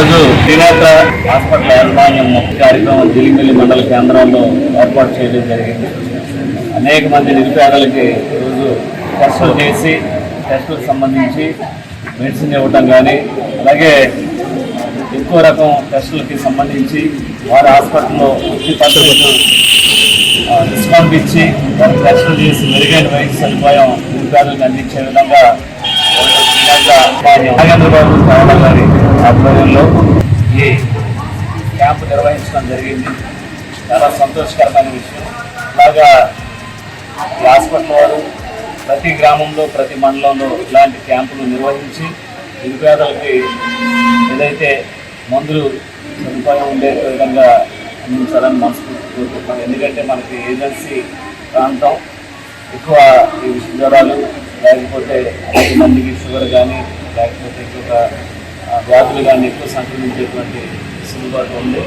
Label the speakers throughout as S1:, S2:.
S1: ఈరోజు శ్రీనేత్ర హాస్పిటల్ యాజమాన్యం ముఖ్య కార్యక్రమం జిలిమిల్లి మండల కేంద్రంలో ఏర్పాటు చేయడం జరిగింది. అనేక మంది నిరుపేదలకి ఈరోజు టెస్టులు చేసి టెస్టులకు సంబంధించి మెడిసిన్ ఇవ్వటం కానీ అలాగే ఎక్కువ రకం టెస్టులకి సంబంధించి వారి హాస్పిటల్లో ఫిఫ్టీ పర్సెంట్ డిస్కౌంట్ ఇచ్చి వారి టెస్టులు చేసి మెరుగైన వైద్య సదుపాయం నిరుపేదలకు అందించే విధంగా నాగేంద్ర బాబు కావడం గారి ఆధ్వర్యంలో ఈ క్యాంపు నిర్వహించడం జరిగింది. చాలా సంతోషకరమైన విషయం. ఇలాగా ఈ హాస్పిటల్ వారు ప్రతి గ్రామంలో ప్రతి మండలంలో ఇలాంటి క్యాంపులు నిర్వహించి నిరుపేదలకి ఏదైతే మందులు సదుపాయం ఉండే విధంగా అందించాలని మనస్ఫూర్తి కోరుకుంటున్నాం. ఎందుకంటే మనకి ఏజెన్సీ ప్రాంతం ఎక్కువ ఈ జ్వరాలు లేకపోతే మందికి షుగర్ కానీ లేకపోతే ఇంకొక వ్యాధులు కానీ ఎక్కువ సంక్రమించేటువంటి వెసులుబాటు ఉంది.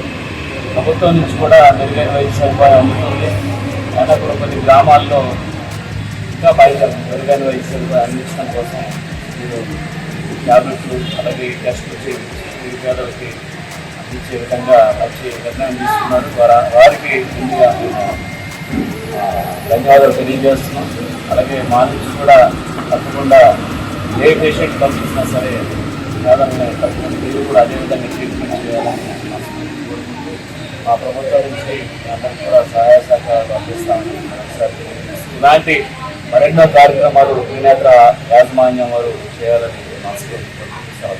S1: ప్రభుత్వం నుంచి కూడా మెరుగైన వైద్య సదుపాయం అందుతుంది. అయినా కూడా కొన్ని గ్రామాల్లో ఇంకా బయట మెరుగైన వైద్య సదుపాయం అందించడం కోసం మీరు ట్యాబ్లెట్లు అలాగే ఈ టెస్టులు చేయించి పేదలకి అందించే విధంగా మంచి నిర్ణయం తీసుకున్నారు. వారికి ముందుగా ధన్యవాదాలు తెలియజేస్తున్నాం. అలాగే మా నుంచి కూడా తప్పకుండా ఏ పేషెంట్ పంపించినా సరే కాదని తప్పకుండా మీరు కూడా అదేవిధంగా ట్రీట్మెంట్ చేయాలని మా ప్రభుత్వం నుంచి మీ అందరికీ కూడా సహాయ సహకారాలు అందిస్తామని ఇలాంటి మరెన్నో కార్యక్రమాలు త్రినేత్ర యాజమాన్యం వారు చేయాలని మనస్ఫూర్తి కోరుకుంటున్నాం.